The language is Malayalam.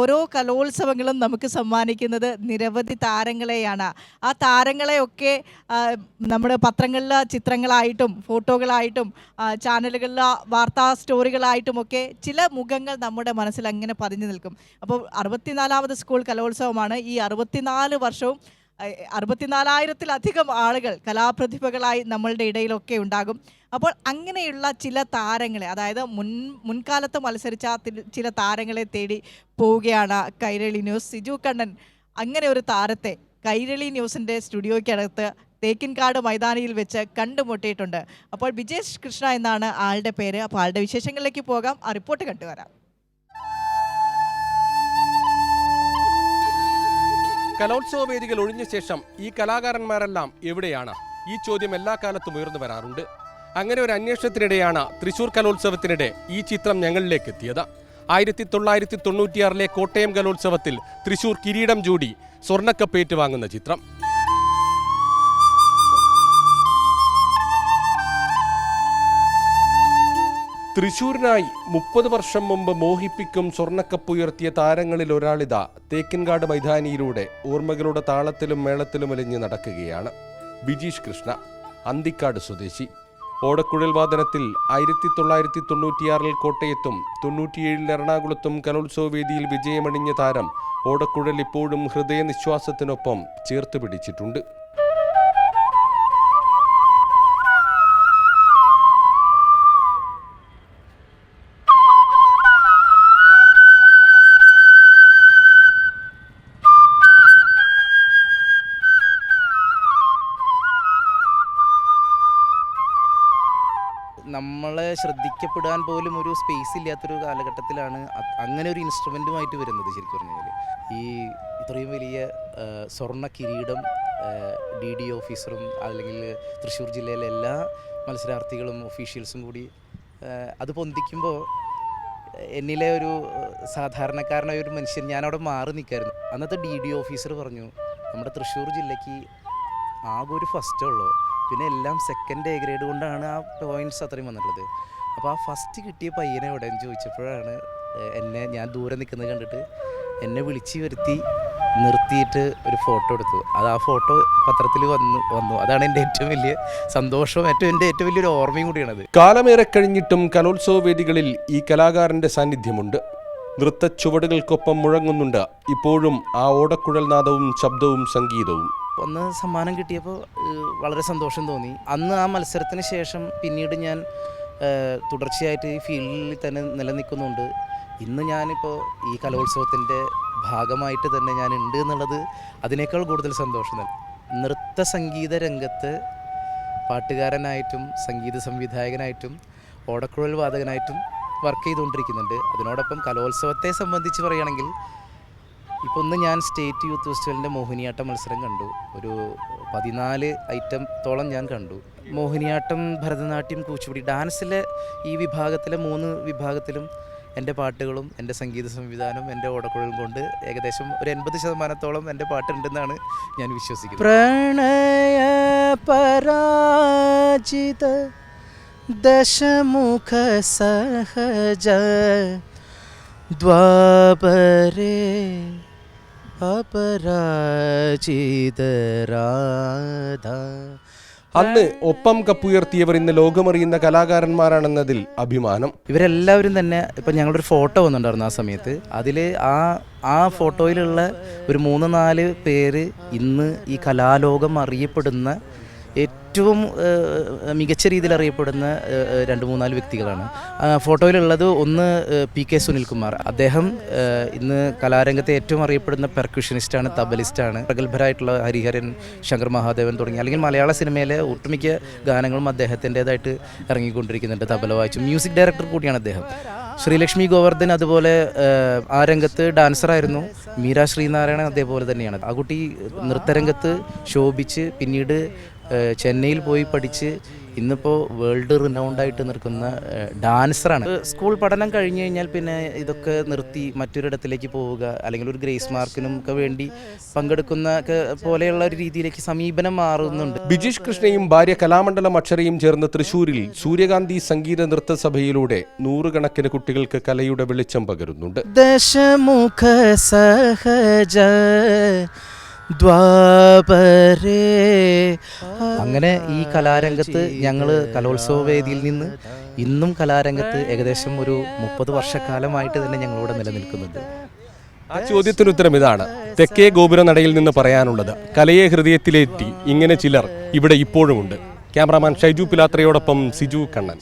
ഓരോ കലോത്സവങ്ങളും നമുക്ക് സമ്മാനിക്കുന്നത് നിരവധി താരങ്ങളെയാണ്. ആ താരങ്ങളെയൊക്കെ നമ്മുടെ പത്രങ്ങളിലെ ചിത്രങ്ങളായിട്ടും ഫോട്ടോകളായിട്ടും ചാനലുകളിൽ വാർത്താ സ്റ്റോറികളായിട്ടും ഒക്കെ ചില മുഖങ്ങൾ നമ്മുടെ മനസ്സിൽ അങ്ങനെ പതിഞ്ഞു നിൽക്കും. അപ്പോൾ അറുപത്തിനാലാമത് സ്കൂൾ കലോത്സവമാണ്. ഈ അറുപത്തിനാല് വർഷവും അറുപത്തിനാലായിരത്തിലധികം ആളുകൾ കലാപ്രതിഭകളായി നമ്മളുടെ ഇടയിലൊക്കെ ഉണ്ടാകും. അപ്പോൾ അങ്ങനെയുള്ള ചില താരങ്ങളെ അതായത് മുൻ മുൻകാലത്ത് മത്സരിച്ച ചില താരങ്ങളെ തേടി പോവുകയാണ് കൈരളി ന്യൂസ്. സിജു കണ്ണൻ അങ്ങനെ ഒരു താരത്തെ കൈരളി ന്യൂസിന്റെ സ്റ്റുഡിയോയ്ക്കകത്ത് തേക്കിൻകാട് മൈതാനിയിൽ വെച്ച് കണ്ടുമുട്ടിയിട്ടുണ്ട്. അപ്പോൾ വിജേഷ് കൃഷ്ണ എന്നാണ് ആളുടെ പേര്. അപ്പോൾ ആളുടെ വിശേഷങ്ങളിലേക്ക് പോകാം. ആ റിപ്പോർട്ട് കണ്ടുവരാം. കലോത്സവ വേദികൾ ഒഴിഞ്ഞ ശേഷം ഈ കലാകാരന്മാരെല്ലാം എവിടെയാണ്? ഈ ചോദ്യം എല്ലാ കാലത്തും ഉയർന്നു വരാറുണ്ട്. അങ്ങനെ ഒരു അന്വേഷണത്തിനിടെയാണ് തൃശൂർ കലോത്സവത്തിനിടെ ഈ ചിത്രം ഞങ്ങളിലേക്ക് എത്തിയത് ആയിരത്തി തൊള്ളായിരത്തി തൊണ്ണൂറ്റിയാറിലെ കോട്ടയം കലോത്സവത്തിൽ തൃശൂർ കിരീടം ചൂടി സ്വർണക്കപ്പേറ്റ് വാങ്ങുന്ന ചിത്രം. തൃശൂരിനായി മുപ്പത് വർഷം മുമ്പ് മോഹിപ്പിക്കും സ്വർണക്കപ്പ് ഉയർത്തിയ താരങ്ങളിൽ ഒരാളിതാ. തേക്കിൻകാട് മൈതാനിയിലൂടെ ഓർമ്മകളുടെ താളത്തിലും മേളത്തിലും അലിഞ്ഞ് നടക്കുകയാണ് ബിജീഷ് കൃഷ്ണ അന്തിക്കാട് സ്വദേശി. ഓടക്കുഴൽ വാദനത്തിൽ ആയിരത്തി തൊള്ളായിരത്തി തൊണ്ണൂറ്റിയാറിൽ കോട്ടയത്തും തൊണ്ണൂറ്റിയേഴിൽ എറണാകുളത്തും കലോത്സവ വേദിയിൽ വിജയമണിഞ്ഞ താരം ഓടക്കുഴൽ ഇപ്പോഴും ഹൃദയനിശ്വാസത്തിനൊപ്പം ചേർത്ത് പിടിച്ചിട്ടുണ്ട്. നമ്മളെ ശ്രദ്ധിക്കപ്പെടാൻ പോലും ഒരു സ്പേസ് ഇല്ലാത്തൊരു കാലഘട്ടത്തിലാണ് അങ്ങനെ ഒരു ഇൻസ്ട്രുമെന്റുമായിട്ട് വരുന്നത് ശരിക്കും പറഞ്ഞാൽ ഈ ഇത്രയും വലിയ സ്വർണ കിരീടം ഡി ഡി ഓഫീസറും അല്ലെങ്കിൽ തൃശ്ശൂർ ജില്ലയിലെ എല്ലാ മത്സരാർത്ഥികളും ഒഫീഷ്യൽസും കൂടി അത് പൊന്തിക്കുമ്പോൾ എന്നിലെ ഒരു സാധാരണക്കാരനായ ഒരു മനുഷ്യൻ ഞാനവിടെ മാറി നിൽക്കായിരുന്നു അന്നത്തെ ഡി ഡി ഓഫീസർ പറഞ്ഞു നമ്മുടെ തൃശ്ശൂർ ജില്ലയ്ക്ക് ആകെ ഒരു ഫസ്റ്റേ ഉള്ളൂ. പിന്നെ എല്ലാം സെക്കൻഡ് എ ഗ്രേഡ് കൊണ്ടാണ് ആ പോയിന്റ്സ് അത്രയും വന്നിട്ടുള്ളത്. അപ്പോൾ ആ ഫസ്റ്റ് കിട്ടിയ പയ്യനെ എന്ന് ചോദിച്ചപ്പോഴാണ് എന്നെ ഞാൻ ദൂരെ നിൽക്കുന്നത് കണ്ടിട്ട് എന്നെ വിളിച്ച് വരുത്തി നിർത്തിയിട്ട് ഒരു ഫോട്ടോ എടുത്തു. അത് ആ ഫോട്ടോ പത്രത്തിൽ വന്നു വന്നു. അതാണ് എന്റെ ഏറ്റവും വലിയ സന്തോഷവും ഏറ്റവും എന്റെ ഏറ്റവും വലിയൊരു ഓർമ്മയും കൂടിയാണത്. കാലമേറെ കഴിഞ്ഞിട്ടും കലോത്സവ വേദികളിൽ ഈ കലാകാരന്റെ സാന്നിധ്യമുണ്ട്. നൃത്ത ചുവടുകൾക്കൊപ്പം മുഴങ്ങുന്നുണ്ട്. ഇപ്പോഴും ആ ഓടക്കുഴൽ നാദവും ശബ്ദവും സംഗീതവും. ഒന്ന് സമ്മാനം കിട്ടിയപ്പോൾ വളരെ സന്തോഷം തോന്നി. അന്ന് ആ മത്സരത്തിന് ശേഷം പിന്നീട് ഞാൻ തുടർച്ചയായിട്ട് ഈ ഫീൽഡിൽ തന്നെ നിലനിൽക്കുന്നുണ്ട്. ഇന്ന് ഞാനിപ്പോൾ ഈ കലോത്സവത്തിന്റെ ഭാഗമായിട്ട് തന്നെ ഞാൻ ഉണ്ട് എന്നുള്ളത് അതിനേക്കാൾ കൂടുതൽ സന്തോഷം തന്നെ. നൃത്ത സംഗീത രംഗത്ത് പാട്ടുകാരനായിട്ടും സംഗീത സംവിധായകനായിട്ടും ഓടക്കുഴൽ വാദകനായിട്ടും വർക്ക് ചെയ്തുകൊണ്ടിരിക്കുന്നുണ്ട്. അതിനോടൊപ്പം കലോത്സവത്തെ സംബന്ധിച്ച് പറയുകയാണെങ്കിൽ ഇപ്പോൾ ഒന്ന് ഞാൻ സ്റ്റേറ്റ് യൂത്ത് ഫെസ്റ്റിവലിന്റെ മോഹിനിയാട്ടം മത്സരം കണ്ടു. ഒരു പതിനാല് ഐറ്റത്തോളം ഞാൻ കണ്ടു. മോഹിനിയാട്ടം ഭരതനാട്യം കൂച്ചുപുടി ഡാൻസിലെ ഈ വിഭാഗത്തിലെ മൂന്ന് വിഭാഗത്തിലും എന്റെ പാട്ടുകളും എന്റെ സംഗീത സംവിധാനവും എന്റെ ഓടക്കുഴലും കൊണ്ട് ഏകദേശം ഒരു എൺപത് ശതമാനത്തോളം എന്റെ പാട്ടുണ്ടെന്നാണ് ഞാൻ വിശ്വസിക്കുന്നത്. പ്രണയ പരാജിത ദശമുഖ സഹജ ദ്വാപരേ അപരാജിതരാധ. അന്ന് ഒപ്പം കപ്പുയർത്തിയവർ ഇന്ന് ലോകമറിയുന്ന കലാകാരന്മാരാണെന്നതിൽ അഭിമാനം. ഇവരെല്ലാവരും തന്നെ ഇപ്പം ഞങ്ങളുടെ ഒരു ഫോട്ടോ വന്നിട്ടുണ്ടായിരുന്നു ആ സമയത്ത്. അതിൽ ആ ആ ഫോട്ടോയിലുള്ള ഒരു മൂന്ന് നാല് പേര് ഇന്ന് ഈ കലാലോകം അറിയപ്പെടുന്ന ഏറ്റവും മികച്ച രീതിയിൽ അറിയപ്പെടുന്ന രണ്ട് മൂന്നാൽ വ്യക്തികളാണ്. ഫോട്ടോയിലുള്ളത് ഒന്ന് പി കെ സുനിൽകുമാർ. അദ്ദേഹം ഇന്ന് കലാരംഗത്തെ ഏറ്റവും അറിയപ്പെടുന്ന പെർക്യൂഷനിസ്റ്റാണ് തബലിസ്റ്റാണ്. പ്രഗത്ഭരായിട്ടുള്ള ഹരിഹരൻ ശങ്കർ മഹാദേവൻ തുടങ്ങി അല്ലെങ്കിൽ മലയാള സിനിമയിലെ ഒട്ടുമിക്ക ഗാനങ്ങളും അദ്ദേഹത്തിന്റെതായിട്ട് ഇറങ്ങിക്കൊണ്ടിരിക്കുന്നുണ്ട് തബല വായിച്ചു. മ്യൂസിക് ഡയറക്ടർ കൂടിയാണ് അദ്ദേഹം. ശ്രീലക്ഷ്മി ഗോവർദ്ധൻ അതുപോലെ ആ രംഗത്ത് ഡാൻസറായിരുന്നു. മീര ശ്രീനാരായണൻ അതേപോലെ തന്നെയാണ്. ആ കുട്ടി നൃത്തരംഗത്ത് ശോഭിച്ച് പിന്നീട് ചെന്നൈയിൽ പോയി പഠിച്ച് ഇന്നിപ്പോൾ വേൾഡ് റിനൗണ്ട് ആയിട്ട് നിൽക്കുന്ന ഡാൻസറാണ് സ്കൂൾ പഠനം കഴിഞ്ഞു കഴിഞ്ഞാൽ പിന്നെ ഇതൊക്കെ നിർത്തി മറ്റൊരിടത്തിലേക്ക് പോവുക അല്ലെങ്കിൽ ഒരു ഗ്രേസ് മാർക്കിനും ഒക്കെ വേണ്ടി പങ്കെടുക്കുന്ന പോലെയുള്ള ഒരു രീതിയിലേക്ക് സമീപനം മാറുന്നുണ്ട്. ബിജീഷ് കൃഷ്ണയും ഭാര്യ കലാമണ്ഡലം അക്ഷരയും ചേർന്ന് തൃശൂരിൽ സൂര്യകാന്തി സംഗീത നൃത്ത സഭയിലൂടെ നൂറുകണക്കിന് കുട്ടികൾക്ക് കലയുടെ വെളിച്ചം പകരുന്നുണ്ട്. ദശമുഖ സഹജ അങ്ങനെ ഈ കലാരംഗത്ത് ഞങ്ങൾ കലോത്സവ വേദിയിൽ നിന്ന് ഇന്നും കലാരംഗത്ത് ഏകദേശം ഒരു മുപ്പത് വർഷക്കാലമായിട്ട് തന്നെ ഞങ്ങളിവിടെ നിലനിൽക്കുന്നുണ്ട് ആ ചോദ്യത്തിന് ഉത്തരം ഇതാണ്. തെക്കേ ഗോപുര നടയിൽ നിന്ന് പറയാനുള്ളത് കലയെ ഹൃദയത്തിലേറ്റി ഇങ്ങനെ ചിലർ ഇവിടെ ഇപ്പോഴുമുണ്ട്. ക്യാമറാമാൻ ഷൈജു പിലാത്രയോടൊപ്പം സിജു കണ്ണൻ.